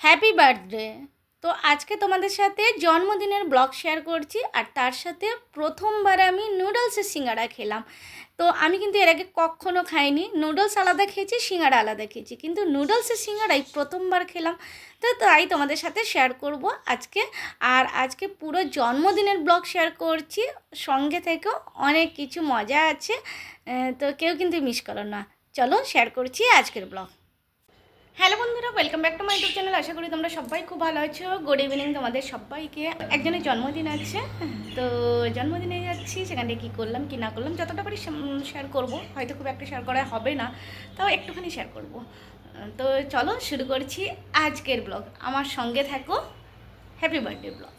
Happy birthday তো আজকে তোমাদের সাথে জন্মদিনের ব্লগ শেয়ার করছি আর তার সাথে প্রথমবার আমি নুডলসের সিঙ্গাড়া খেলাম। তো আমি কিন্তু এর আগে কখনও খাইনি। নুডলস আলাদা খেয়েছি সিঙ্গাড়া আলাদা খেয়েছি। কিন্তু নুডলসের সিঙ্গাড়াই প্রথমবার খেলাম। তো তাই তোমাদের সাথে শেয়ার করব আজকে। আর আজকে পুরো জন্মদিনের ব্লগ শেয়ার করছি। সঙ্গে থেকেও অনেক কিছু মজা আছে। তো কেউ কিন্তু মিস করো না। চলো শেয়ার করছি আজকের ব্লগ। হ্যালো বন্ধুরা welcome back to my YouTube channel আশা করি তোমরা সবাই খুব ভালো আছো। গুড ইভিনিং তোমাদের সবাইকে। একজনের জন্মদিন আছে তো জন্মদিনে যাচ্ছি সেখানে কী করলাম কি না করলাম যতটা পারি শেয়ার করব। হয়তো খুব একটা শেয়ার করা হবে না তাও একটুখানি শেয়ার করব। তো চলো শুরু করছি আজকের ব্লগ আমার সঙ্গে থাকো হ্যাপি বার্থডে ব্লগ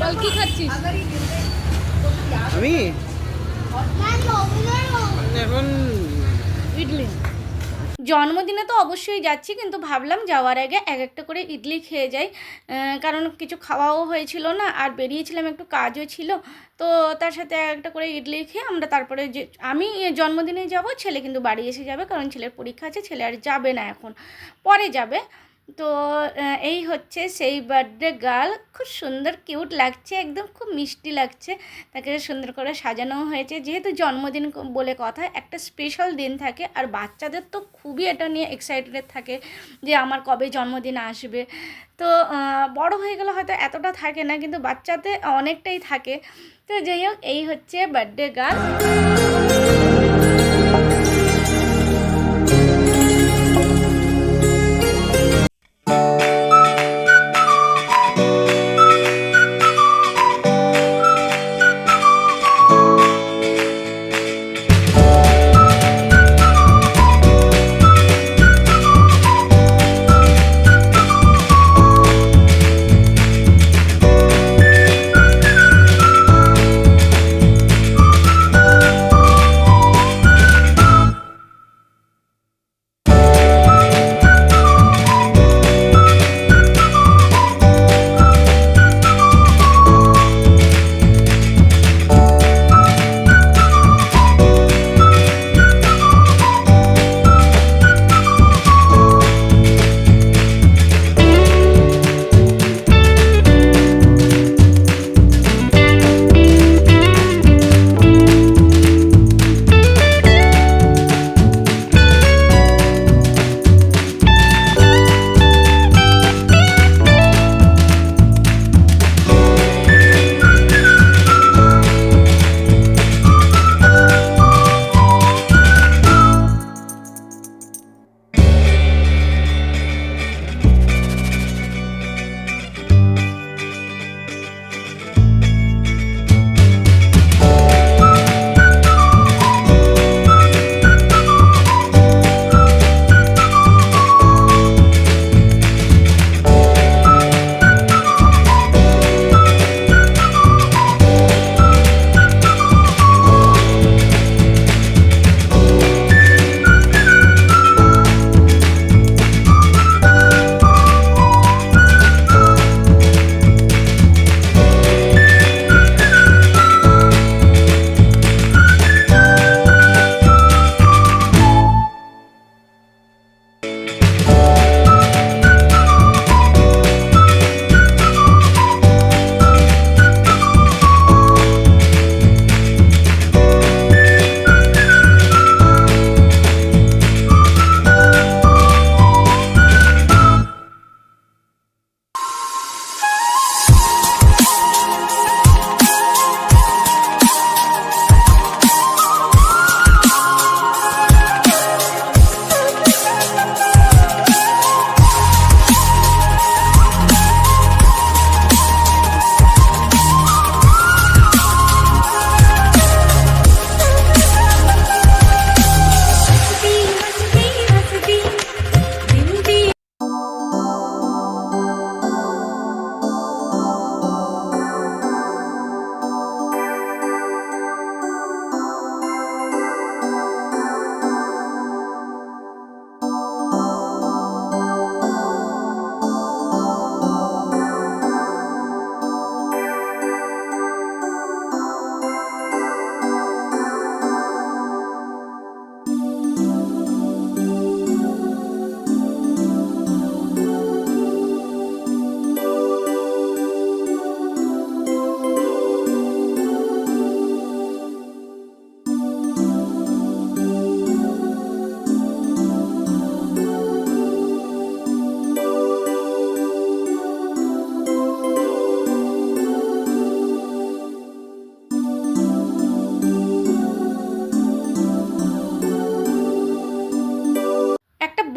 বল কি খাচ্ছিস? আমি? এখন ইডলি। জন্মদিনে তো অবশ্যই যাচ্ছি, কিন্তু ভাবলাম যাওয়ার আগে এক একটা করে ইডলি খেয়ে যাই। কারণ কিছু খাওয়াও হয়েছিল না, আর বেরিয়েছিলাম, একটু কাজও ছিল। তো তার সাথে এক একটা করে ইডলি খেয়ে আমরা তারপরে যে, আমি জন্মদিনে যাব, ছেলে কিন্তু বাড়ি এসে যাবে, কারণ ছেলের পরীক্ষা আছে, ছেলে আর যাবে না এখন। পরে যাবে। তো এই হচ্ছে সেই বার্থডে গার্ল খুব সুন্দর কিউট লাগছে, একদম খুব মিষ্টি লাগছে। তাকে সুন্দর করে সাজানো হয়েছে। যেহেতু জন্মদিন বলে কথা, একটা স্পেশাল দিন থাকে। আর বাচ্চাদের তো খুবই এটা নিয়ে এক্সাইটেড থাকে যে আমার কবে জন্মদিন আসবে। তো বড় হয়ে গেলে হয়তো এতটা থাকে না, কিন্তু বাচ্চাতে অনেকটাই থাকে। তো যাই হোক, এই হচ্ছে বার্থডে গার্ল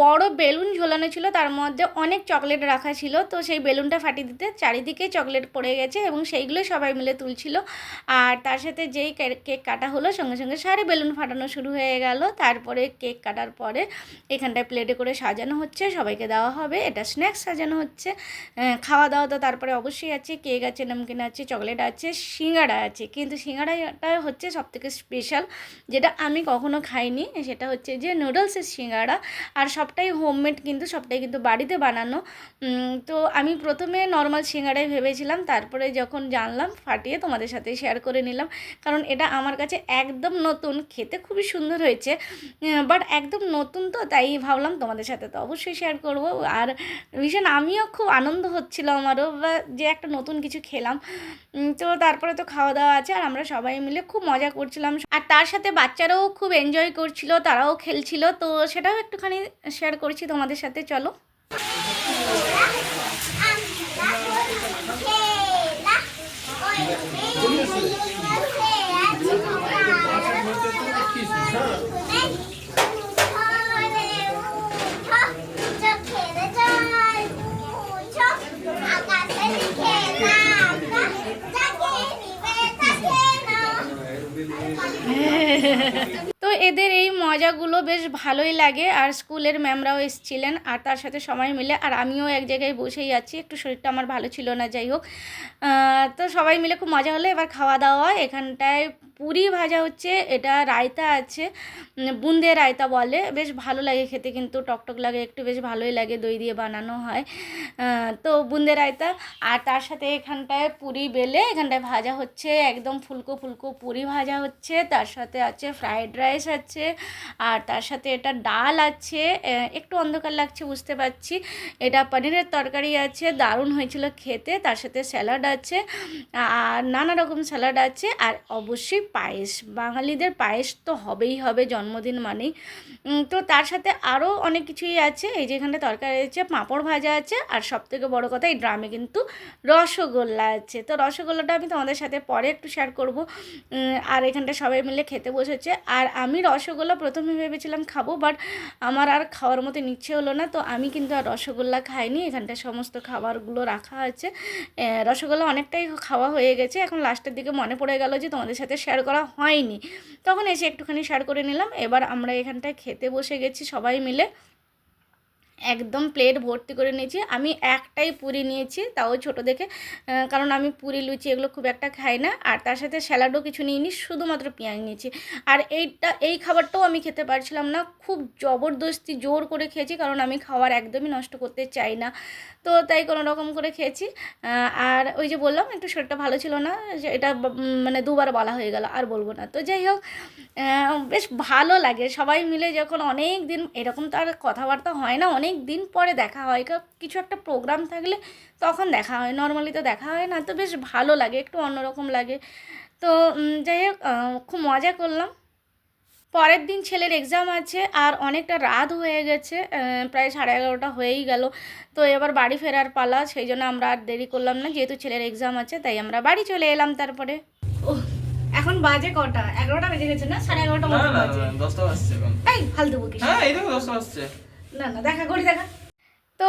বড় বেলুন ঝোলানো ছিল, তার মধ্যে অনেক চকলেট রাখা ছিল। তো সেই বেলুনটা ফাটিয়ে দিতে চারিদিকে চকলেট পড়ে গেছে এবং সেইগুলো সবাই মিলে তুলছিল। আর তার সাথে যেই কেক কাটা হলো, সঙ্গে সঙ্গে সারে বেলুন ফাটানো শুরু হয়ে গেল। তারপরে কেক কাটার পরে এখানটায় প্লেটে করে সাজানো হচ্ছে, সবাইকে দেওয়া হবে। এটা স্ন্যাক্স সাজানো হচ্ছে। খাওয়া দাওয়া তো তারপরে অবশ্যই আছে। কেক আছে, নমকিন আছে, চকলেট আছে সিঙ্গাড়া আছে। কিন্তু সিঙ্গাড়াটা হচ্ছে সবথেকে স্পেশাল যেটা আমি কখনো খাইনি। সেটা হচ্ছে যে নুডলসের সিঙ্গাড়া আর সবটাই হোমমেড কিন্তু সবটাই কিন্তু বাড়িতে বানানো। তো আমি প্রথমে নর্মাল সিঙ্গাড়াই ভেবেছিলাম, তারপরে যখন জানলাম, ফাটিয়ে তোমাদের সাথে শেয়ার করে নিলাম। কারণ এটা আমার কাছে একদম নতুন, খেতে খুবই সুন্দর হয়েছে। বাট একদম নতুন তো, তাই ভাবলাম তোমাদের সাথে তো অবশ্যই শেয়ার করব। আর ভীষণ আমিও খুব আনন্দ হচ্ছিল আমারও, বা যে একটা নতুন কিছু খেলাম। তো তারপরে তো খাওয়া দাওয়া আছে, আর আমরা সবাই মিলে খুব মজা করছিলাম। আর তার সাথে বাচ্চারাও খুব এনজয় করছিল, তারাও খেলছিল, তো সেটাও একটুখানি শেয়ার করছি তোমাদের সাথে চলো। তো এদের এই মজাগুলো বেশ ভালোই লাগে। আর স্কুলের ম্যামরাও এসেছিলেন, আর তার সাথে সবাই মিলে, আর আমিও এক জায়গায় বসেই আছি। একটু শরীরটা আমার ভালো ছিল না, যাই হোক। তো সবাই মিলে খুব মজা হলো। এবার খাওয়া দাওয়া এখানটায় পুরি ভাজা হচ্ছে, এটা রায়তা আছে বুন্দে রায়তা বলে। বেশ ভালো লাগে খেতে কিন্তু, টকটক লাগে, একটু বেশ ভালোই লাগে, দই দিয়ে বানানো হয়। তো বুন্দে রায়তা, আর তার সাথে এখানটায় পুরি বেলে, এখানটায় ভাজা হচ্ছে, একদম ফুলকো ফুলকো পুরি ভাজা হচ্ছে, তার সাথে আছে ফ্রায়েড রাইস আছে, আর তার সাথে এটা ডাল আছে একটু অন্ধকার লাগছে বুঝতে পারছি। এটা পনিরের তরকারি আছে, দারুণ হয়েছিল খেতে, তার সাথে স্যালাড আছে আর নানা রকম স্যালাড আছে, আর অবশ্যই পায়েস, বাঙালিদের পায়েস তো হবেই হবে জন্মদিন মানেই। তো তার সাথে আরও অনেক কিছুই আছে। এই যে এখানে তরকারি আছে, পাঁপড় ভাজা আছে, আর সব থেকে বড়ো কথা এই ড্রামে কিন্তু রসগোল্লা আছে। তো রসগোল্লাটা আমি তোমাদের সাথে পরে একটু শেয়ার করব। আর এখানটা সবাই মিলে খেতে বসেছে। আর আমি রসগোল্লা প্রথমে ভেবেছিলাম খাব বাট আমার আর খাওয়ার মতো ইচ্ছে হলো না। তো আমি কিন্তু আর রসগোল্লা খাইনি। এখানটা সমস্ত খাবারগুলো রাখা আছে। রসগোল্লা অনেকটাই খাওয়া হয়ে গেছে। এখন লাস্টের দিকে মনে পড়ে গেল যে তোমাদের সাথে শেয়ার করা হয়নি। তখন এসে একটুখানি শেয়ার করে নিলাম। এবার আমরা এখানটায় খেতে বসে গেছি সবাই মিলে। একদম প্লেট ভর্তি করে নিয়েছি। আমি একটাই পুরি নিয়েছি, তাও ছোট দেখে। কারণ আমি পুরি, লুচি এগুলো খুব একটা খাই না। আর তার সাথে স্যালাডও কিছু নিইনি, শুধুমাত্র পেঁয়াজ নিয়েছি। আর এইটা, এই খাবারটাও আমি খেতে পারছিলাম না। খুব জবরদস্তি জোর করে খেয়েছি, কারণ আমি খাবার একদমই নষ্ট করতে চাই না। তো তাই কোনো রকম করে খেয়েছি। আর ওই যে বললাম, একটু শরীরটা ভালো ছিল না, যে এটা মানে দুবার বলা হয়ে গেল, আর বলব না। তো যাই হোক বেশ ভালো লাগে। সবাই মিলে যখন অনেক দিন এরকম তো আর কথাবার্তা হয় না, অনেক দিন পরে দেখা হয়। কিছু একটা প্রোগ্রাম থাকলে তখন দেখা হয়। নর্মালি তো দেখা হয় না তো বেশ ভালো লাগে একটু অন্যরকম লাগে। তো যাই হোক খুব মজা করলাম। পরের দিন ছেলের এক্সাম আছে আর অনেকটা রাত হয়ে গেছে প্রায় সাড়ে এগারোটা হয়েই গেল। তো এবার বাড়ি ফেরার পালা সেই জন্য আমরা আর দেরি করলাম না। যেহেতু ছেলের এক্সাম আছে তাই আমরা বাড়ি চলে এলাম তারপরে। ও এখন বাজে কটা? এগারোটা বেজে গেছে না? সাড়ে এগারোটা মতো বাজে। দশটা বাজছে এই ফালতু বকিস। হ্যাঁ এই দেখো দশটা বাজছে। না না দেখা করি দেখা। তো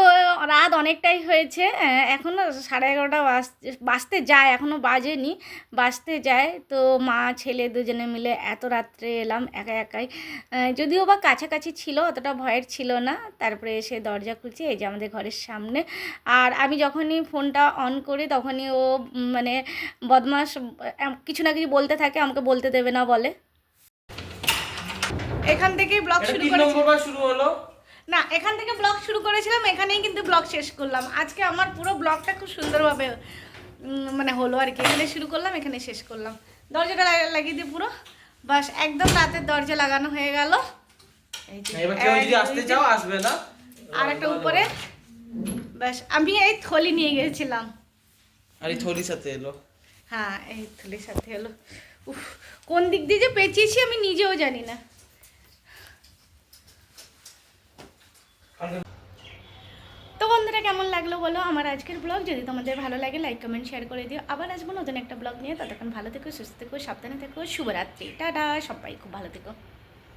রাত অনেকটাই হয়েছে আহ, এখনও সাড়ে এগারোটা বাজতে বাজতে যায় এখনও বাজেনি বাজতে যায়। তো মা ছেলে দুজনে মিলে এত রাত্রে এলাম একা একাই। যদিও বা কাছাকাছি ছিল অতটা ভয়ের ছিল না। তারপরে এসে দরজা খুলছি এই যে আমাদের ঘরের সামনে। আর আমি যখনই ফোনটা অন করি তখনই ও মানে বদমাস কিছু না কিছু বলতে থাকে আমাকে বলতে দেবে না বলে। এখান থেকেই ব্লগ শুরু শুরু হলো। না এখান থেকে ব্লগ শুরু করেছিলাম এখানেই কিন্তু ব্লগ শেষ করলাম। আজকে আমার পুরো ব্লগটা খুব সুন্দরভাবে মানে হলো আর কি। এখানে শুরু করলাম এখানে শেষ করলাম। দরজাটা লাগিয়ে দিই পুরো। বাস একদম রাতের দরজা লাগানো হয়ে গেল। আর একটা উপরে। বাস আমি এই থলি নিয়ে গেছিলাম। আর এই থলির সাথে এলো। হ্যাঁ এই থলির সাথে এলো। উফ কোন দিক দিয়ে যে পেঁচিয়েছি আমি নিজেও জানি না। বন্ধুরা কেমন লাগল বলো? আমার আজকের ব্লগ যদি তোমাদের ভালো লাগে লাইক কমেন্ট শেয়ার করে দিও। আবার আসব নতুন একটা ব্লগ নিয়ে। ততক্ষণ ভালো থেকো, সুস্থ থেকো, সাবধানে থেকো। শুভরাত্রি। টাটা! সবাই খুব ভালো থেকো।